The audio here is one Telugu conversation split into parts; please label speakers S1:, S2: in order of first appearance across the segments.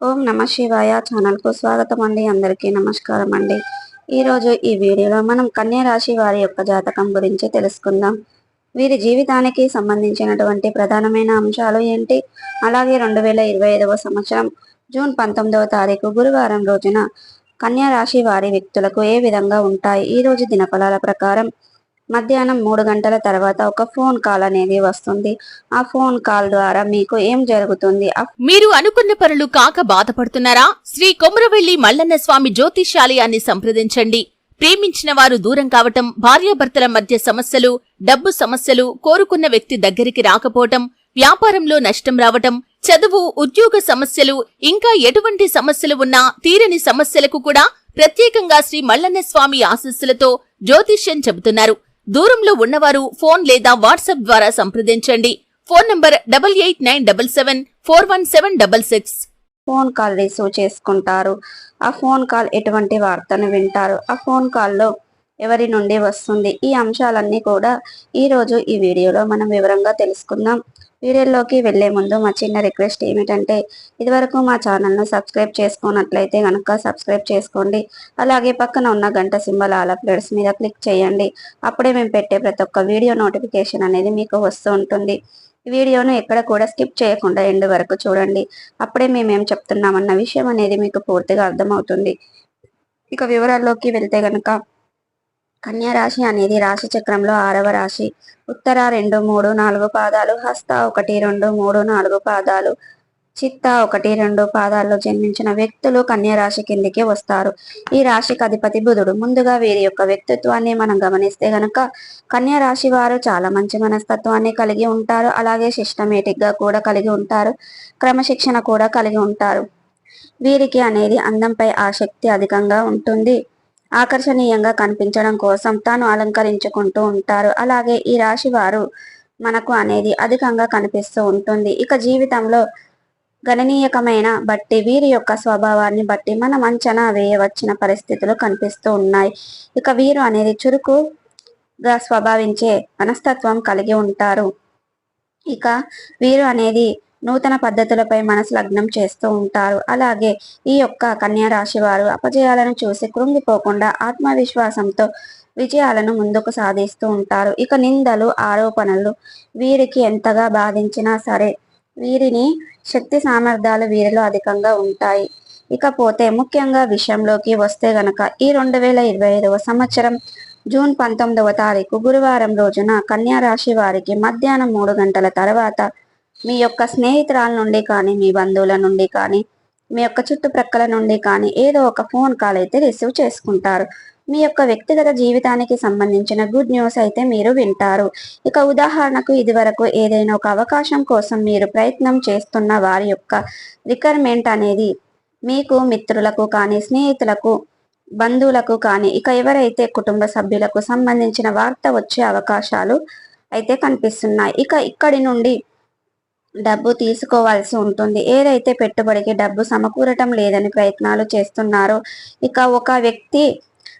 S1: ఓం నమ శివాయ ఛానల్కు స్వాగతం అండి అందరికీ నమస్కారం అండి ఈరోజు ఈ వీడియోలో మనం కన్యా రాశి వారి యొక్క జాతకం గురించి తెలుసుకుందాం. వీరి జీవితానికి సంబంధించినటువంటి ప్రధానమైన అంశాలు ఏంటి? అలాగే రెండు వేల ఇరవై ఐదవ సంవత్సరం జూన్ పంతొమ్మిదవ తారీఖు గురువారం రోజున కన్యా రాశి వారి వ్యక్తులకు ఏ విధంగా ఉంటాయి? ఈరోజు దినఫలాల ప్రకారం మధ్యాహ్నం మూడు గంటల తర్వాత ఒక ఫోన్ కాల్ అనేది వస్తుంది. ఆ ఫోన్ కాల్ ద్వారా మీకు ఏం జరుగుతుంది?
S2: మీరు అనుకున్న పనులు కాక బాధపడుతున్నారా? శ్రీ కొమరవెల్లి మల్లన్న స్వామి జ్యోతిషాలయాన్ని సంప్రదించండి. ప్రేమించిన వారు దూరం కావటం భార్యాభర్తల మధ్య సమస్యలు డబ్బు సమస్యలు కోరుకున్న వ్యక్తి దగ్గరికి రాకపోవటం వ్యాపారంలో నష్టం రావటం చదువు ఉద్యోగ సమస్యలు ఇంకా ఎటువంటి సమస్యలు ఉన్నా తీరని సమస్యలకు కూడా ప్రత్యేకంగా శ్రీ మల్లన్న స్వామి ఆశస్సులతో జ్యోతిష్యం చెబుతున్నారు. దూరంలో ఉన్నవారు ఫోన్ లేదా వాట్సాప్ ద్వారా సంప్రదించండి. Phone number double eight nine double seven four one seven double six.
S1: Phone call receive చేసుకుంటారు. ఆ ఫోన్ కాల్ ఎటువంటి వార్తను వింటారు? ఆ ఫోన్ కాల్లో ఎవరి నుండి వస్తుంది? ఈ అంశాలన్నీ కూడా ఈరోజు ఈ వీడియోలో మనం వివరంగా తెలుసుకుందాం. వీడియోలోకి వెళ్ళే ముందు మా చిన్న రిక్వెస్ట్ ఏమిటంటే ఇదివరకు మా ఛానల్ను సబ్స్క్రైబ్ చేసుకున్నట్లయితే కనుక సబ్స్క్రైబ్ చేసుకోండి. అలాగే పక్కన ఉన్న గంట సింబల్ ఆల్ అప్డేట్స్ మీద క్లిక్ చేయండి. అప్పుడే మేము పెట్టే ప్రతి ఒక్క వీడియో నోటిఫికేషన్ అనేది మీకు వస్తూ ఉంటుంది. వీడియోను ఎక్కడ కూడా స్కిప్ చేయకుండా ఎండ్ వరకు చూడండి. అప్పుడే మేమేం చెప్తున్నామన్న విషయం అనేది మీకు పూర్తిగా అర్థమవుతుంది. ఇక వివరాల్లోకి వెళ్తే గనక కన్యా రాశి అనేది రాశి చక్రంలో ఆరవ రాశి. ఉత్తర రెండు మూడు నాలుగు పాదాలు హస్త ఒకటి రెండు మూడు నాలుగు పాదాలు చిత్త ఒకటి రెండు పాదాల్లో జన్మించిన వ్యక్తులు కన్యా రాశి కిందికి వస్తారు. ఈ రాశికి అధిపతి బుధుడు. ముందుగా వీరి యొక్క వ్యక్తిత్వాన్ని మనం గమనిస్తే గనక కన్యా రాశి వారు చాలా మంచి మనస్తత్వాన్ని కలిగి ఉంటారు. అలాగే సిస్టమేటిక్గా కూడా కలిగి ఉంటారు. క్రమశిక్షణ కూడా కలిగి ఉంటారు. వీరికి అనేది అందంపై ఆసక్తి అధికంగా ఉంటుంది. ఆకర్షణీయంగా కనిపించడం కోసం తాను అలంకరించుకుంటూ ఉంటారు. అలాగే ఈ రాశి వారు మనకు అనేది అధికంగా కనిపిస్తూ ఉంటుంది. ఇక జీవితంలో గణనీయకమైన బట్టి వీరి యొక్క స్వభావాన్ని బట్టి మనం అంచనా వేయవచ్చిన పరిస్థితులు కనిపిస్తూ ఉన్నాయి. ఇక వీరు అనేది చురుకుగా స్వభావించే మనస్తత్వం కలిగి ఉంటారు. ఇక వీరు అనేది నూతన పద్ధతులపై మనసు లగ్నం చేస్తూ ఉంటారు. అలాగే ఈ యొక్క కన్యా రాశి వారు అపజయాలను చూసి కృంగిపోకుండా ఆత్మవిశ్వాసంతో విజయాలను ముందుకు సాధిస్తూ ఉంటారు. ఇక నిందలు ఆరోపణలు వీరికి ఎంతగా బాధించినా సరే వీరిని శక్తి సామర్థ్యాలు వీరిలో అధికంగా ఉంటాయి. ఇకపోతే ముఖ్యంగా విషయంలోకి వస్తే గనక ఈ రెండు వేల ఇరవై ఐదవ సంవత్సరం జూన్ పంతొమ్మిదవ తారీఖు గురువారం రోజున కన్యా రాశి వారికి మధ్యాహ్నం మూడు గంటల తర్వాత మీ యొక్క స్నేహితురాల నుండి కానీ మీ బంధువుల నుండి కానీ మీ యొక్క చుట్టుప్రక్కల నుండి కానీ ఏదో ఒక ఫోన్ కాల్ అయితే రిసీవ్ చేసుకుంటారు. మీ యొక్క వ్యక్తిగత జీవితానికి సంబంధించిన గుడ్ న్యూస్ అయితే మీరు వింటారు. ఇక ఉదాహరణకు ఇదివరకు ఏదైనా ఒక అవకాశం కోసం మీరు ప్రయత్నం చేస్తున్న వారి యొక్క రిక్వైర్మెంట్ అనేది మీకు మిత్రులకు కానీ స్నేహితులకు బంధువులకు కానీ ఇక ఎవరైతే కుటుంబ సభ్యులకు సంబంధించిన వార్త వచ్చే అవకాశాలు అయితే కనిపిస్తున్నాయి. ఇక ఇక్కడి నుండి డబ్బు తీసుకోవాల్సి ఉంటుంది. ఏదైతే పెట్టుబడికి డబ్బు సమకూరటం లేదని ప్రయత్నాలు చేస్తున్నారో ఇక ఒక వ్యక్తి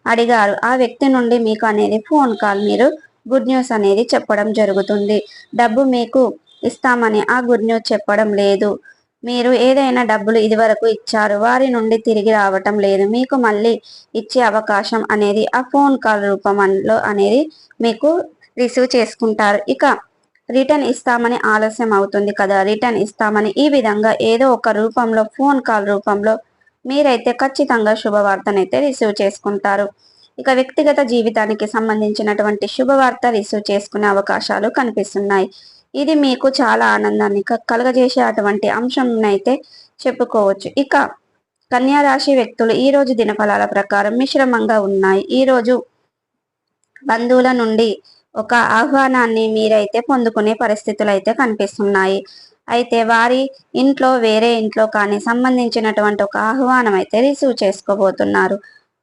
S1: అడిగారు. ఆ వ్యక్తి నుండి మీకు అనేది ఫోన్ కాల్ మీరు గుడ్ న్యూస్ అనేది చెప్పడం జరుగుతుంది. డబ్బు మీకు ఇస్తామని ఆ గుడ్ న్యూస్ చెప్పడం లేదు. మీరు ఏదైనా డబ్బులు ఇదివరకు ఇచ్చారు వారి నుండి తిరిగి రావటం లేదు. మీకు మళ్ళీ ఇచ్చే అవకాశం అనేది ఆ ఫోన్ కాల్ రూపంలో అనేది మీకు రిసీవ్ చేసుకుంటారు. ఇక రిటర్న్ ఇస్తామని ఆలస్యం అవుతుంది కదా రిటర్న్ ఇస్తామని ఈ విధంగా ఏదో ఒక రూపంలో ఫోన్ కాల్ రూపంలో మీరైతే ఖచ్చితంగా శుభవార్తనైతే రిసీవ్ చేసుకుంటారు. ఇక వ్యక్తిగత జీవితానికి సంబంధించినటువంటి శుభవార్త రిసీవ్ చేసుకునే అవకాశాలు కనిపిస్తున్నాయి. ఇది మీకు చాలా ఆనందాన్ని క- కలుగజేసే అటువంటి అంశంనైతే చెప్పుకోవచ్చు. ఇక కన్యా రాశి వ్యక్తులు ఈ రోజు దినఫలాల ప్రకారం మిశ్రమంగా ఉన్నాయి. ఈ రోజు బంధువుల నుండి ఒక ఆహ్వానాన్ని మీరైతే పొందుకునే పరిస్థితులు అయితే కనిపిస్తున్నాయి. అయితే వారి ఇంట్లో వేరే ఇంట్లో కానీ సంబంధించినటువంటి ఒక ఆహ్వానం అయితే రిసీవ్ చేసుకోబోతున్నారు.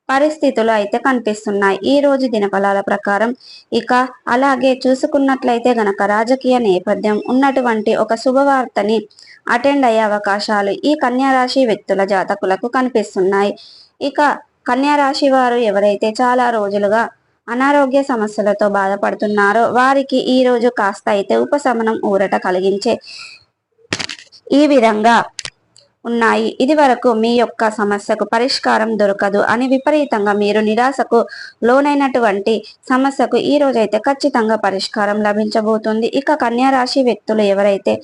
S1: పరిస్థితులు అయితే కనిపిస్తున్నాయి. ఈ రోజు దినఫలాల ప్రకారం ఇక అలాగే చూసుకున్నట్లయితే గనక రాజకీయ నేపథ్యం ఉన్నటువంటి ఒక శుభవార్తని అటెండ్ అయ్యే అవకాశాలు ఈ కన్యారాశి వ్యక్తుల జాతకులకు కనిపిస్తున్నాయి. ఇక కన్యా రాశి వారు ఎవరైతే చాలా రోజులుగా అనారోగ్య సమస్యలతో బాధపడుతున్నారో. వారికి ఈరోజు కాస్త అయితే ఉపశమనం ఊరట కలిగించే ఈ విధంగా ఉన్నాయి. ఇది వరకు మీ యొక్క సమస్యకు పరిష్కారం దొరకదు అని విపరీతంగా మీరు నిరాశకు లోనైనటువంటి సమస్యకు ఈ రోజైతే ఖచ్చితంగా పరిష్కారం లభించబోతుంది. ఇక కన్యారాశి వ్యక్తులు ఎవరైతే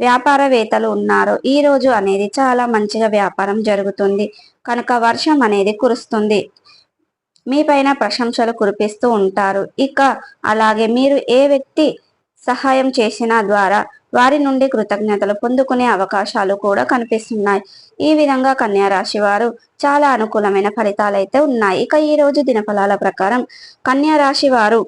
S1: వ్యాపారవేత్తలు ఉన్నారో ఈ రోజు అనేది చాలా మంచిగా వ్యాపారం జరుగుతుంది. కనుక వర్షం అనేది కురుస్తుంది. మీ పైన ప్రశంసలు కురిపిస్తూ ఉంటారు. ఇక అలాగే మీరు ఏ వ్యక్తి సహాయం చేసిన ద్వారా వారి నుండి కృతజ్ఞతలు పొందుకునే అవకాశాలు కూడా కనిపిస్తున్నాయి. ఈ విధంగా కన్యా రాశి వారు చాలా అనుకూలమైన ఫలితాలు అయితే ఉన్నాయి. ఇక ఈ రోజు దినఫలాల ప్రకారం కన్యా రాశి వారు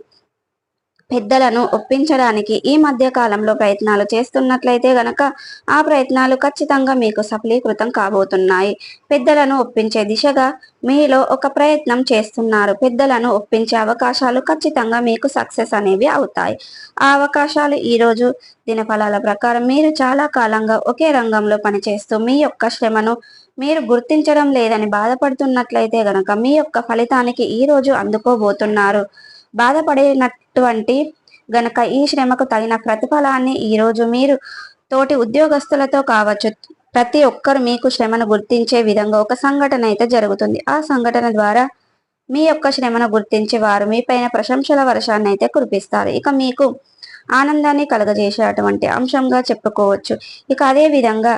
S1: పెద్దలను ఒప్పించడానికి ఈ మధ్య కాలంలో ప్రయత్నాలు చేస్తున్నట్లయితే గనక ఆ ప్రయత్నాలు ఖచ్చితంగా మీకు సఫలీకృతం కాబోతున్నాయి. పెద్దలను ఒప్పించే దిశగా మీలో ఒక ప్రయత్నం చేస్తున్నారు. పెద్దలను ఒప్పించే అవకాశాలు ఖచ్చితంగా మీకు సక్సెస్ అనేవి అవుతాయి. ఆ అవకాశాలు ఈరోజు దినఫలాల ప్రకారం మీరు చాలా కాలంగా ఒకే రంగంలో పనిచేస్తూ మీ యొక్క శ్రమను మీరు గుర్తించడం లేదని బాధపడుతున్నట్లయితే గనక మీ యొక్క ఫలితానికి ఈ రోజు అందుకోబోతున్నారు. బాధపడినటువంటి గనక ఈ శ్రమకు తగిన ప్రతిఫలాన్ని ఈరోజు మీరు తోటి ఉద్యోగస్తులతో కావచ్చు ప్రతి ఒక్కరు మీకు శ్రమను గుర్తించే విధంగా ఒక సంఘటన అయితే జరుగుతుంది. ఆ సంఘటన ద్వారా మీ యొక్క శ్రమను గుర్తించి వారు మీ పైన ప్రశంసల వర్షాన్ని అయితే కురిపిస్తారు. ఇక మీకు ఆనందాన్ని కలగజేసేటువంటి అంశంగా చెప్పుకోవచ్చు. ఇక అదే విధంగా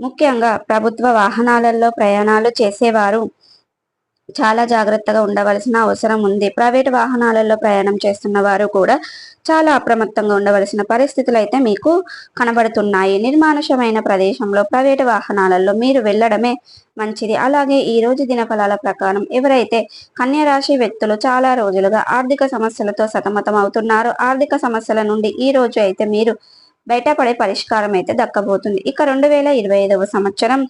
S1: ముఖ్యంగా ప్రభుత్వ వాహనాలలో ప్రయాణాలు చేసేవారు చాలా జాగ్రత్తగా ఉండవలసిన అవసరం ఉంది. ప్రైవేట్ వాహనాలలో ప్రయాణం చేస్తున్న వారు కూడా చాలా అప్రమత్తంగా ఉండవలసిన పరిస్థితులు అయితే మీకు కనబడుతున్నాయి. నిర్మానుషమైన ప్రదేశంలో ప్రైవేట్ వాహనాలలో మీరు వెళ్ళడమే మంచిది. అలాగే ఈ రోజు దినఫలాల ప్రకారం ఎవరైతే కన్యరాశి వ్యక్తులు చాలా రోజులుగా ఆర్థిక సమస్యలతో సతమతం అవుతున్నారో ఆర్థిక సమస్యల నుండి ఈ రోజు అయితే మీరు బయటపడే పరిష్కారం అయితే దక్కబోతుంది. ఇక రెండు వేల ఇరవై ఐదవ సంవత్సరం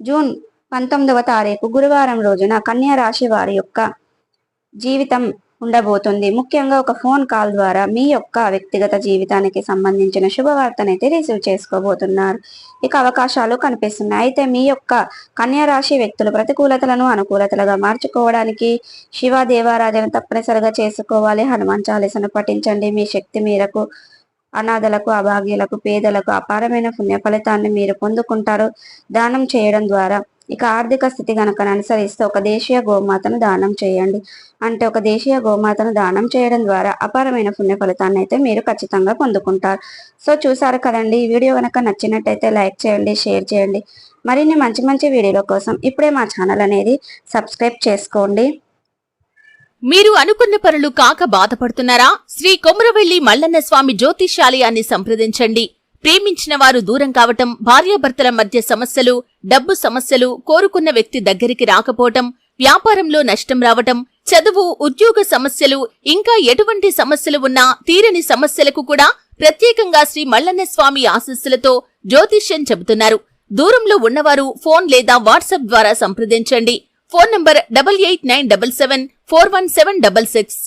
S1: జూన్ పంతొమ్మిదవ తారీఖు గురువారం రోజున కన్యా రాశి వారి యొక్క జీవితం ఉండబోతుంది. ముఖ్యంగా ఒక ఫోన్ కాల్ ద్వారా మీ యొక్క వ్యక్తిగత జీవితానికి సంబంధించిన శుభవార్తనైతే రిసీవ్ చేసుకోబోతున్నారు. ఇక అవకాశాలు కనిపిస్తున్నాయి. అయితే మీ యొక్క కన్యా రాశి వ్యక్తులు ప్రతికూలతలను అనుకూలతలుగా మార్చుకోవడానికి శివ దేవారాధన తప్పనిసరిగా చేసుకోవాలి. హనుమాన్ చాలీసను పఠించండి. మీ శక్తి మేరకు అనాథలకు అభాగ్యులకు పేదలకు అపారమైన పుణ్య ఫలితాన్ని మీరు పొందుకుంటారు. దానం చేయడం ద్వారా ఇక ఆర్థిక స్థితి గనక అనుసరిస్తే ఒక దేశీయ గోమాతను దానం చేయండి. అంటే ఒక దేశీయ గోమాతను దానం చేయడం ద్వారా అపారమైన పుణ్య ఫలితాన్ని అయితే మీరు ఖచ్చితంగా పొందుకుంటారు. సో చూసారు కదండి ఈ వీడియో కనుక నచ్చినట్టయితే లైక్ చేయండి షేర్ చేయండి. మరిన్ని మంచి మంచి వీడియోల కోసం ఇప్పుడే మా ఛానల్ అనేది సబ్స్క్రైబ్ చేసుకోండి.
S2: మీరు అనుకున్న పనులు కాక బాధపడుతున్నారా? శ్రీ కొమరవెల్లి మల్లన్న స్వామి జ్యోతిష్యాలయాన్ని సంప్రదించండి. ప్రేమించిన వారు దూరం కావటం భార్యాభర్తల మధ్య సమస్యలు డబ్బు సమస్యలు కోరుకున్న వ్యక్తి దగ్గరికి రాకపోవటం వ్యాపారంలో నష్టం రావటం చదువు ఉద్యోగ సమస్యలు ఇంకా ఎటువంటి సమస్యలు ఉన్నా తీరని సమస్యలకు కూడా ప్రత్యేకంగా శ్రీ మల్లన్న స్వామి ఆశీస్సులతో జ్యోతిష్యం చెబుతున్నారు. దూరంలో ఉన్నవారు ఫోన్ లేదా వాట్సాప్ ద్వారా సంప్రదించండి. Phone number double eight nine double seven four one seven double six.